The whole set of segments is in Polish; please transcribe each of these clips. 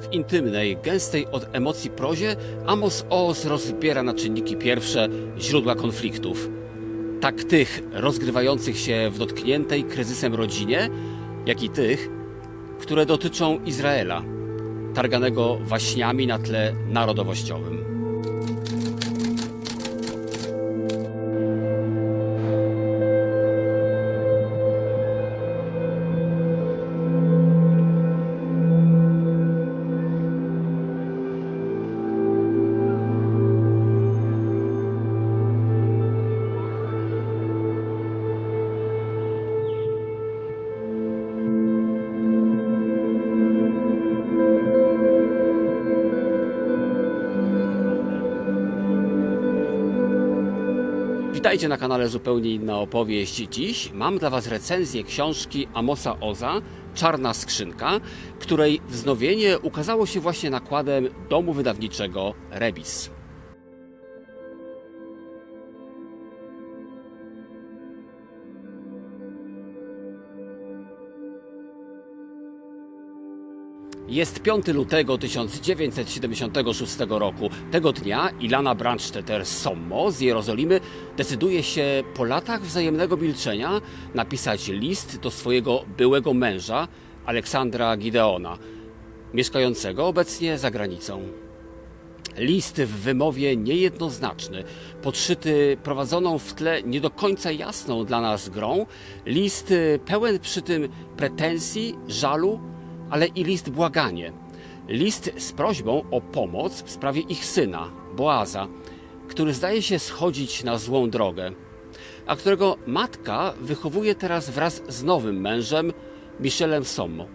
W intymnej, gęstej od emocji prozie Amos Oz rozbiera na czynniki pierwsze źródła konfliktów. Tak tych rozgrywających się w dotkniętej kryzysem rodzinie, jak i tych, które dotyczą Izraela, targanego waśniami na tle narodowościowym. Witajcie na kanale Zupełnie Inna Opowieść. Dziś mam dla Was recenzję książki Amosa Oza Czarna Skrzynka, której wznowienie ukazało się właśnie nakładem domu wydawniczego Rebis. Jest 5 lutego 1976 roku. Tego dnia Ilana Brandstetter Sommo z Jerozolimy decyduje się po latach wzajemnego milczenia napisać list do swojego byłego męża, Aleksandra Gideona, mieszkającego obecnie za granicą. List w wymowie niejednoznaczny, podszyty prowadzoną w tle nie do końca jasną dla nas grą, list pełen przy tym pretensji, żalu, ale i list błaganie. List z prośbą o pomoc w sprawie ich syna, Boaza, który zdaje się schodzić na złą drogę, a którego matka wychowuje teraz wraz z nowym mężem, Michelem Sommo.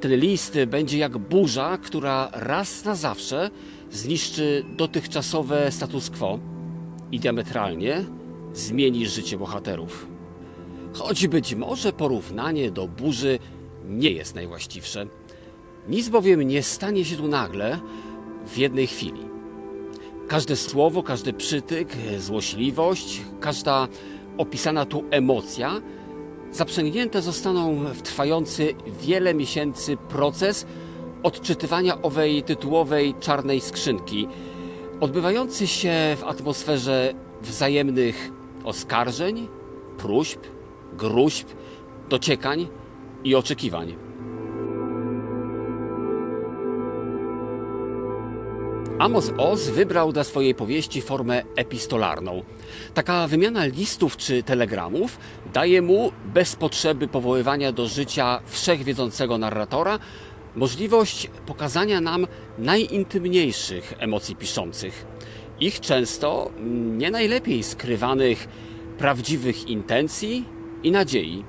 Ten list będzie jak burza, która raz na zawsze zniszczy dotychczasowe status quo i diametralnie zmieni życie bohaterów. Choć być może porównanie do burzy nie jest najwłaściwsze. Nic bowiem nie stanie się tu nagle w jednej chwili. Każde słowo, każdy przytyk, złośliwość, każda opisana tu emocja zaprzęgnięte zostaną w trwający wiele miesięcy proces odczytywania owej tytułowej czarnej skrzynki, odbywający się w atmosferze wzajemnych oskarżeń, próśb, gruźb, dociekań i oczekiwań. Amos Oz wybrał dla swojej powieści formę epistolarną. Taka wymiana listów czy telegramów daje mu, bez potrzeby powoływania do życia wszechwiedzącego narratora, możliwość pokazania nam najintymniejszych emocji piszących. Ich często nie najlepiej skrywanych prawdziwych intencji i nadziei.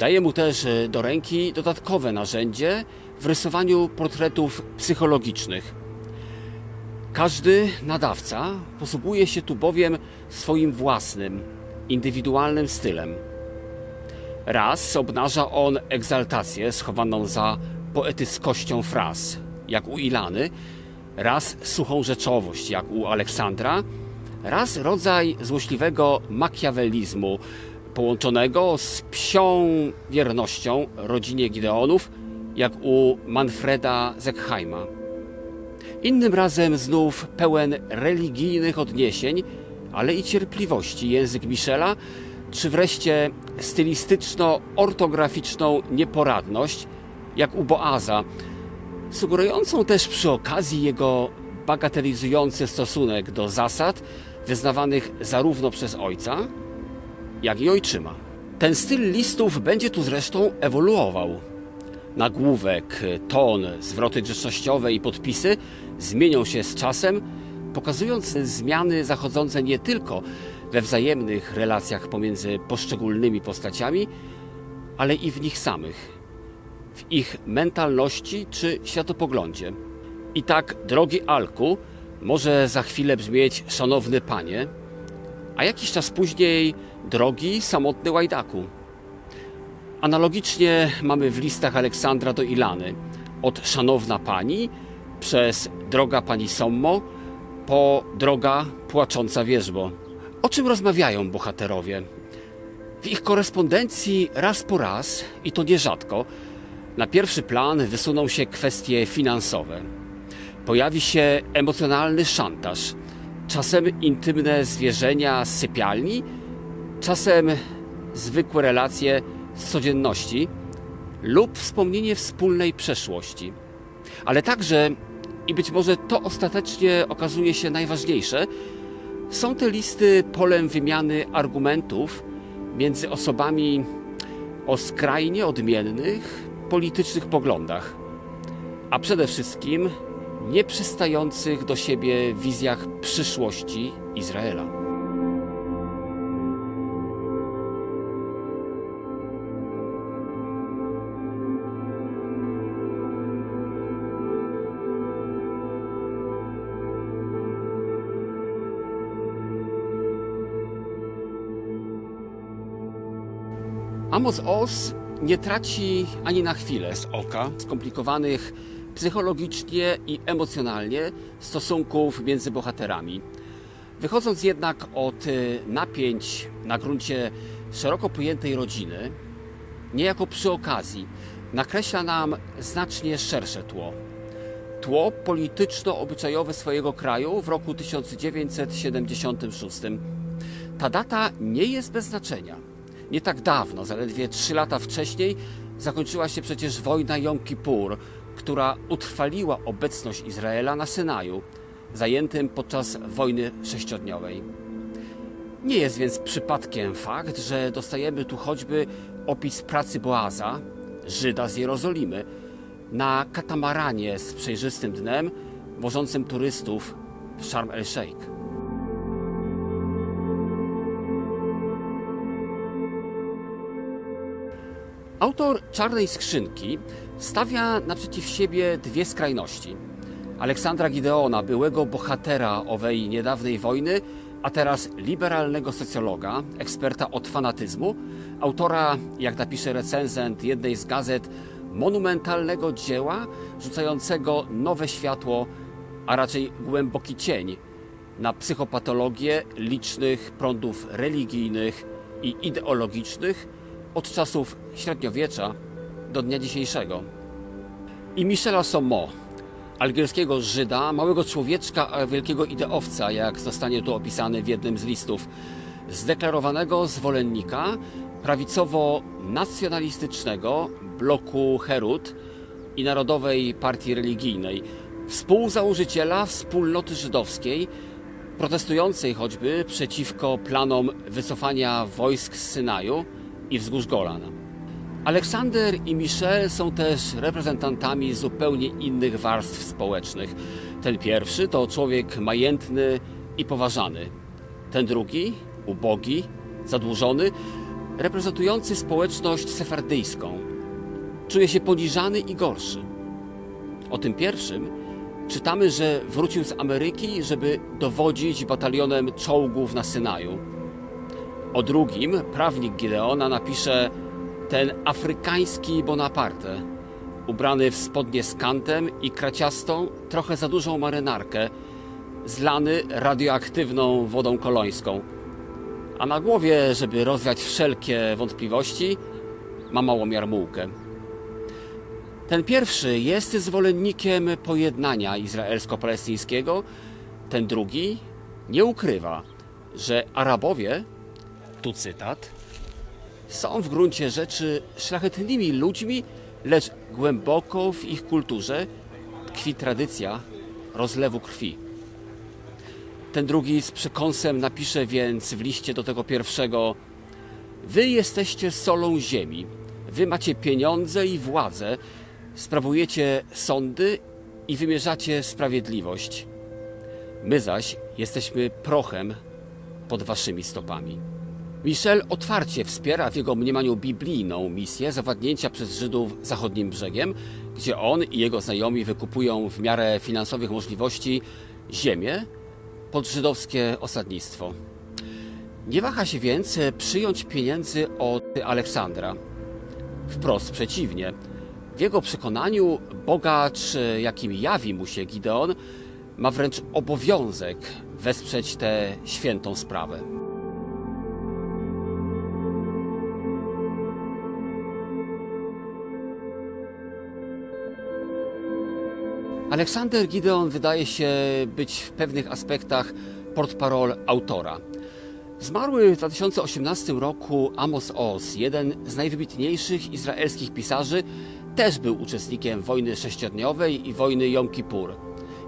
Daje mu też e, do ręki dodatkowe narzędzie w rysowaniu portretów psychologicznych. Każdy nadawca posługuje się tu bowiem swoim własnym, indywidualnym stylem. Raz obnaża on egzaltację schowaną za poetyckością fraz, jak u Ilany, raz suchą rzeczowość, jak u Aleksandra, raz rodzaj złośliwego makiawelizmu, połączonego z psią wiernością rodzinie Gideonów, jak u Manfreda Zeckheima. Innym razem znów pełen religijnych odniesień, ale i cierpliwości język Michela, czy wreszcie stylistyczno-ortograficzną nieporadność, jak u Boaza, sugerującą też przy okazji jego bagatelizujący stosunek do zasad wyznawanych zarówno przez ojca, jak i ojczyma. Ten styl listów będzie tu zresztą ewoluował. Nagłówek, ton, zwroty grzecznościowe i podpisy zmienią się z czasem, pokazując zmiany zachodzące nie tylko we wzajemnych relacjach pomiędzy poszczególnymi postaciami, ale i w nich samych, w ich mentalności czy światopoglądzie. I tak, drogi Alku, może za chwilę brzmieć szanowny panie, a jakiś czas później drogi samotny łajdaku. Analogicznie mamy w listach Aleksandra do Ilany od szanowna pani przez droga pani Sommo po droga płacząca wierzbo. O czym rozmawiają bohaterowie? W ich korespondencji raz po raz, i to nierzadko, Na pierwszy plan wysuną się kwestie finansowe. Pojawi się emocjonalny szantaż, czasem intymne zwierzenia z sypialni, czasem zwykłe relacje z codzienności lub wspomnienie wspólnej przeszłości. Ale także, i być może to ostatecznie okazuje się najważniejsze, są te listy polem wymiany argumentów między osobami o skrajnie odmiennych politycznych poglądach, a przede wszystkim nieprzystających do siebie wizjach przyszłości Izraela. Amos Oz nie traci ani na chwilę z oka skomplikowanych psychologicznie i emocjonalnie stosunków między bohaterami. Wychodząc jednak od y, napięć na gruncie szeroko pojętej rodziny, niejako przy okazji nakreśla nam znacznie szersze tło. Tło polityczno-obyczajowe swojego kraju w roku 1976. Ta data nie jest bez znaczenia. Nie tak dawno, zaledwie trzy lata wcześniej, zakończyła się przecież wojna Jom Kippur, która utrwaliła obecność Izraela na Synaju, zajętym podczas wojny sześciodniowej. Nie jest więc przypadkiem fakt, że dostajemy tu choćby opis pracy Boaza, Żyda z Jerozolimy, na katamaranie z przejrzystym dnem, wożącym turystów w Sharm el-Sheikh. Autor Czarnej Skrzynki stawia naprzeciw siebie dwie skrajności. Aleksandra Gideona, byłego bohatera owej niedawnej wojny, a teraz liberalnego socjologa, eksperta od fanatyzmu, autora, jak napisze recenzent jednej z gazet, monumentalnego dzieła rzucającego nowe światło, a raczej głęboki cień na psychopatologię licznych prądów religijnych i ideologicznych od czasów średniowiecza do dnia dzisiejszego. I Michela Somo, algierskiego Żyda, małego człowieczka, a wielkiego ideowca, jak zostanie tu opisany w jednym z listów, zdeklarowanego zwolennika prawicowo-nacjonalistycznego bloku Herut i Narodowej Partii Religijnej, współzałożyciela wspólnoty żydowskiej, protestującej choćby przeciwko planom wycofania wojsk z Synaju i wzgórz Golan. Aleksander i Michel są też reprezentantami zupełnie innych warstw społecznych. Ten pierwszy to człowiek majętny i poważany. Ten drugi, ubogi, zadłużony, reprezentujący społeczność sefardyjską. Czuje się poniżany i gorszy. O tym pierwszym czytamy, że wrócił z Ameryki, żeby dowodzić batalionem czołgów na Synaju. O drugim prawnik Gideona napisze ten afrykański Bonaparte, ubrany w spodnie z kantem i kraciastą, trochę za dużą marynarkę, zlany radioaktywną wodą kolońską. A na głowie, żeby rozwiać wszelkie wątpliwości, ma małą jarmułkę. Ten pierwszy jest zwolennikiem pojednania izraelsko-palestyńskiego, ten drugi nie ukrywa, że Arabowie, tu cytat, są w gruncie rzeczy szlachetnymi ludźmi, lecz głęboko w ich kulturze tkwi tradycja rozlewu krwi. Ten drugi z przekąsem napisze więc w liście do tego pierwszego: Wy jesteście solą ziemi, wy macie pieniądze i władzę, sprawujecie sądy i wymierzacie sprawiedliwość. My zaś jesteśmy prochem pod waszymi stopami. Michel otwarcie wspiera w jego mniemaniu biblijną misję zawładnięcia przez Żydów zachodnim brzegiem, gdzie on i jego znajomi wykupują w miarę finansowych możliwości ziemię pod żydowskie osadnictwo. Nie waha się więc przyjąć pieniędzy od Aleksandra. Wprost przeciwnie. W jego przekonaniu bogacz, jakim jawi mu się Gideon, ma wręcz obowiązek wesprzeć tę świętą sprawę. Aleksander Gideon wydaje się być w pewnych aspektach portparol autora. Zmarły w 2018 roku Amos Oz, jeden z najwybitniejszych izraelskich pisarzy, też był uczestnikiem wojny sześciodniowej i wojny Jom Kippur.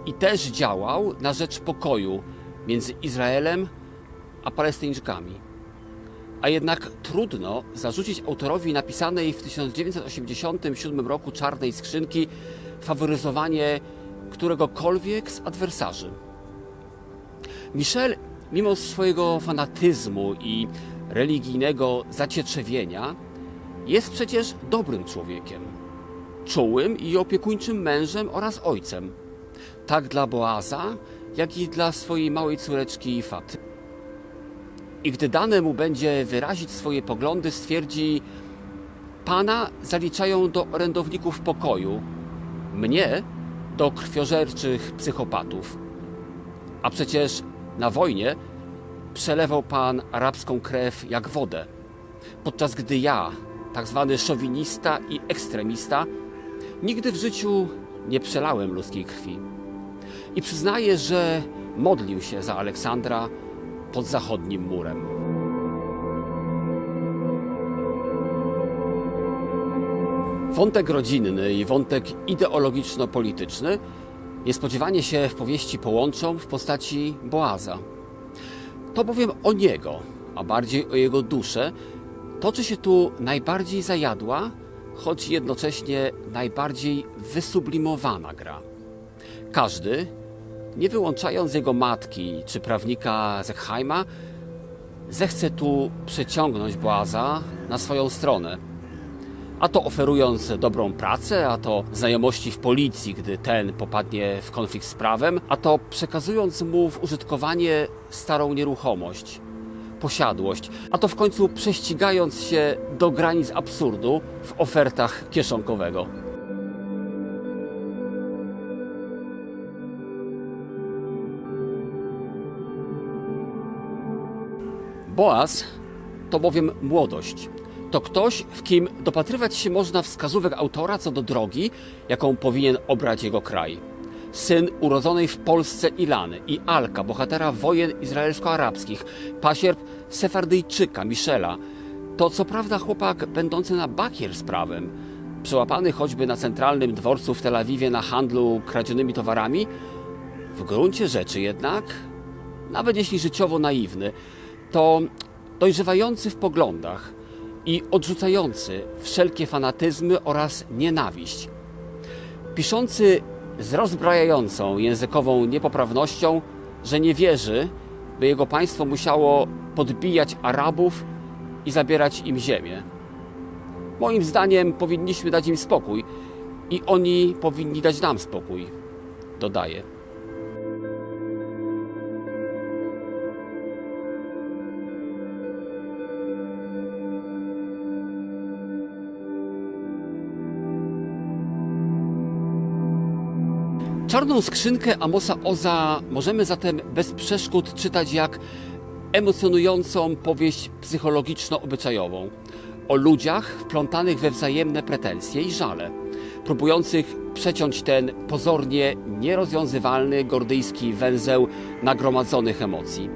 I też działał na rzecz pokoju między Izraelem a Palestyńczykami. A jednak trudno zarzucić autorowi napisanej w 1987 roku Czarnej Skrzynki faworyzowanie któregokolwiek z adwersarzy. Michel, mimo swojego fanatyzmu i religijnego zacietrzewienia, jest przecież dobrym człowiekiem, czułym i opiekuńczym mężem oraz ojcem, tak dla Boaza, jak i dla swojej małej córeczki Faty. I gdy dane mu będzie wyrazić swoje poglądy, stwierdzi: Pana zaliczają do orędowników pokoju, mnie do krwiożerczych psychopatów. A przecież na wojnie przelewał pan arabską krew jak wodę, podczas gdy ja, tak zwany szowinista i ekstremista, nigdy w życiu nie przelałem ludzkiej krwi. I przyznaję, że modlił się za Aleksandra pod zachodnim murem. Wątek rodzinny i wątek ideologiczno-polityczny niespodziewanie się w powieści połączą w postaci Boaza. To bowiem o niego, a bardziej o jego duszę, toczy się tu najbardziej zajadła, choć jednocześnie najbardziej wysublimowana gra. Każdy, nie wyłączając jego matki czy prawnika Zechheima, zechce tu przeciągnąć Boaza na swoją stronę. A to oferując dobrą pracę, a to znajomości w policji, gdy ten popadnie w konflikt z prawem, a to przekazując mu w użytkowanie starą nieruchomość, posiadłość, a to w końcu prześcigając się do granic absurdu w ofertach kieszonkowego. Boaz to bowiem młodość. To ktoś, w kim dopatrywać się można wskazówek autora co do drogi, jaką powinien obrać jego kraj. Syn urodzonej w Polsce Ilany i Alka, bohatera wojen izraelsko-arabskich, pasierb Sefardyjczyka Michela, to co prawda chłopak będący na bakier z prawem, przełapany choćby na centralnym dworcu w Tel Awiwie na handlu kradzionymi towarami, w gruncie rzeczy jednak, nawet jeśli życiowo naiwny, to dojrzewający w poglądach i odrzucający wszelkie fanatyzmy oraz nienawiść. Piszący z rozbrajającą językową niepoprawnością, że nie wierzy, by jego państwo musiało podbijać Arabów i zabierać im ziemię. Moim zdaniem powinniśmy dać im spokój i oni powinni dać nam spokój, dodaje. Czarną skrzynkę Amosa Oza możemy zatem bez przeszkód czytać jak emocjonującą powieść psychologiczno-obyczajową o ludziach wplątanych we wzajemne pretensje i żale, próbujących przeciąć ten pozornie nierozwiązywalny gordyjski węzeł nagromadzonych emocji.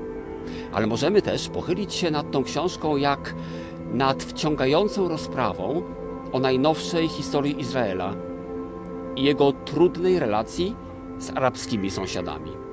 Ale możemy też pochylić się nad tą książką jak nad wciągającą rozprawą o najnowszej historii Izraela i jego trudnej relacji z arabskimi sąsiadami.